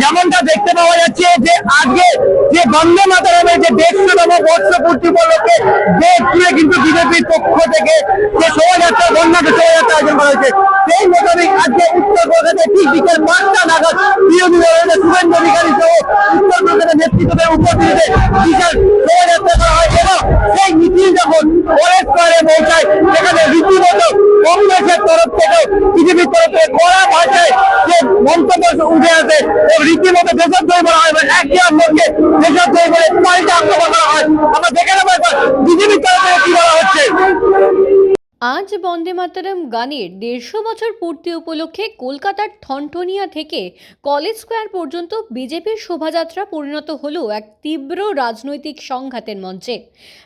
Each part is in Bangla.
যেমনটা দেখতে পাওয়া যাচ্ছে যে আজকে যে বন্দে মাতারামের যে দেড়শোতম বর্ষপূর্তি উপলক্ষে দেশ জুড়ে কিন্তু বিজেপির পক্ষ থেকে যে শোভাযাত্রা বন্যাকে শোভাযাত্রা আয়োজন করা হয়েছে, সেই মোতাবেক আজকে উত্তর কলকাতায় ঠিক বিকেল পাঁচটা নাগাদ বিরোধী দলের শুভেন্দু অধিকারী সহ উত্তর কলকাতার নেতৃত্বের উপস্থিতিতে বিশাল শোভাযাত্রা করা হয় এবং সেই মিছিল যখন কলেজ স্কোয়ারে পৌঁছায়, সেখানে রীতিমতো কংগ্রেসের তরফ থেকেও বিজেপির তরফ থেকে উঠে আসে। রীতিমতো দেশদ্রোহী বলা হয় এবং একে অপরকে দেশদ্রোহী বলে পাল্টা আক্রমণ করা হয় আমরা দেখে নেব একবার বিজেপির তরফ থেকে কি বলা হচ্ছে আজ বন্দে মাতরম গানের দেড়শো বছর পূর্তি উপলক্ষে কলকাতার ঠনঠনিয়া থেকে কলেজ স্কোয়ার পর্যন্ত বিজেপির শোভাযাত্রা পরিণত হল এক তীব্র রাজনৈতিক সংঘাতের মঞ্চে।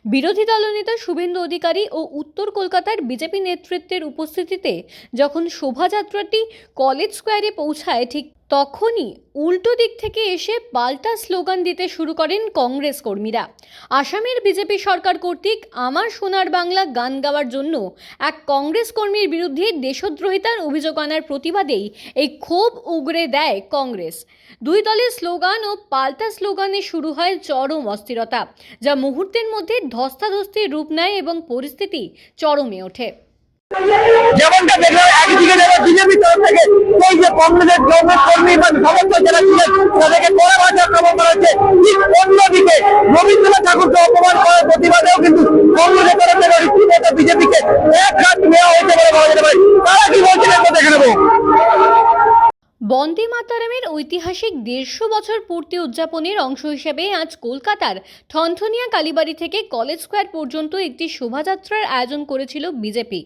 বিরোধী দলনেতা শুভেন্দু অধিকারী ও উত্তর কলকাতার বিজেপি নেতৃত্বের উপস্থিতিতে যখন শোভাযাত্রাটি কলেজ স্কোয়ারে পৌঁছায়, ঠিক তখনই উল্টো দিক থেকে এসে পাল্টা স্লোগান দিতে শুরু করেন কংগ্রেস কর্মীরা। আসামের বিজেপি সরকার কর্তৃক আমার সোনার বাংলা গান গাওয়ার জন্য এক কংগ্রেস কর্মীর বিরুদ্ধে দেশদ্রোহিতার অভিযোগ আনার প্রতিবাদেই এই ক্ষোভ উগরে দেয় কংগ্রেস। দুই দলের স্লোগান ও পাল্টা স্লোগানে শুরু হয় চরম অস্থিরতা, যা মুহূর্তের মধ্যে ধস্তাধস্তির রূপ নেয় এবং পরিস্থিতি চরমে ওঠে। যেমনটা দেখলাম একদিকে যারা বিজেপি তরফ থেকে সেই যে কংগ্রেসের কংগ্রেস কর্মী বা সমর্থক যারা ছিলেন তাদেরকে কড়া ভাষা আক্রমণ করা হচ্ছে। ঠিক অন্যদিকে রবীন্দ্রনাথ ঠাকুরকে অপমান করার প্রতিবাদেও কিন্তু কংগ্রেসের তরফ থেকে রীতিমতো বিজেপিকে এক হাত নেওয়া হয়েছে বলে বলা যেতে পারে তারা কি বলছেন একবার দেখে নেব বন্দে মাতারামের ঐতিহাসিক দেড়শো বছর পূর্তি উদযাপনের অংশ হিসেবে আজ কলকাতার ঠনঠনিয়া কালীবাড়ি থেকে কলেজ স্কোয়ার পর্যন্ত একটি শোভাযাত্রার আয়োজন করেছিল বিজেপি,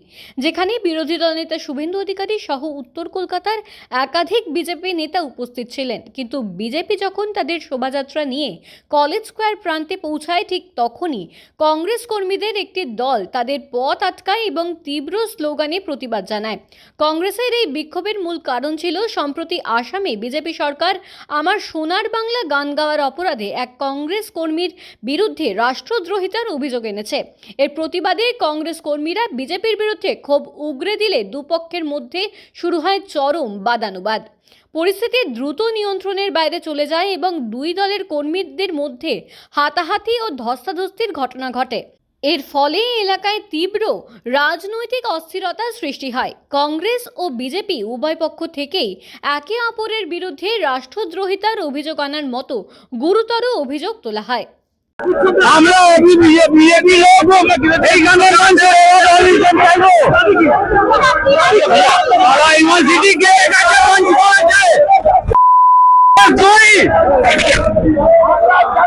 যেখানে বিরোধী দলনেতা শুভেন্দু অধিকারী সহ উত্তর কলকাতার একাধিক বিজেপি নেতা উপস্থিত ছিলেন। কিন্তু বিজেপি যখন তাদের শোভাযাত্রা নিয়ে কলেজ স্কোয়ার প্রান্তে পৌঁছায়, ঠিক তখনই কংগ্রেস কর্মীদের একটি দল তাদের পথ আটকায় এবং তীব্র স্লোগানে প্রতিবাদ জানায়। কংগ্রেসের এই বিক্ষোভের মূল কারণ ছিল সম্প্রতি আসামে বিজেপি সরকার আমার সোনার বাংলা গান গাওয়ার অপরাধে এক কংগ্রেস কর্মীর বিরুদ্ধে রাষ্ট্রদ্রোহিতার অভিযোগ এনেছে। এর প্রতিবাদে কংগ্রেস কর্মীরা বিজেপির বিরুদ্ধে ক্ষোভ উগরে দিলে দুপক্ষের মধ্যে শুরু হয় চরম বাদানুবাদ। পরিস্থিতি দ্রুত নিয়ন্ত্রণের বাইরে চলে যায় এবং দুই দলের কর্মীদের মধ্যে হাতাহাতি ও ধস্তাধস্তির ঘটনা ঘটে। এর ফলে এলাকায় তীব্র রাজনৈতিক অস্থিরতার সৃষ্টি হয়। কংগ্রেস ও বিজেপি উভয় পক্ষ থেকেই একে অপরের বিরুদ্ধে রাষ্ট্রদ্রোহিতার অভিযোগ আনার মতো গুরুতর অভিযোগ তোলা হয়। আমরা কাছে মঞ্চ করেছে দুই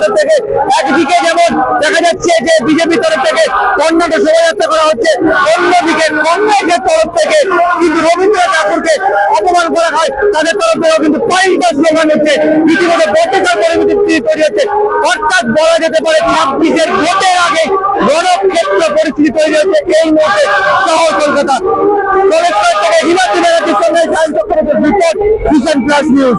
তরফ থেকে একদিকে যেমন দেখা যাচ্ছে যে বিজেপি তরফ থেকে কর্ণাটক শোভাযাত্রা করা হচ্ছে, অন্যদিকে কংগ্রেসের তরফ থেকে কিন্তু রবীন্দ্রনাথ ঠাকুরকে অপমান করা হয়। তাদের তরফ থেকেও কিন্তু পাল্টা স্লোগান হচ্ছে রীতিমতো বটেকার পরিস্থিতি তৈরি হচ্ছে। অর্থাৎ বলা যেতে পারে ছাব্বিশের ভোটের আগে রণক্ষেত্র পরিস্থিতি তৈরি হচ্ছে এই মুহূর্তে শহর কলকাতা কলেজ থেকে হিমাদ্রি ব্যানার্জির সঙ্গে সায়ন চক্রবর্তীর রিপোর্ট ভিশন প্লাস নিউজ।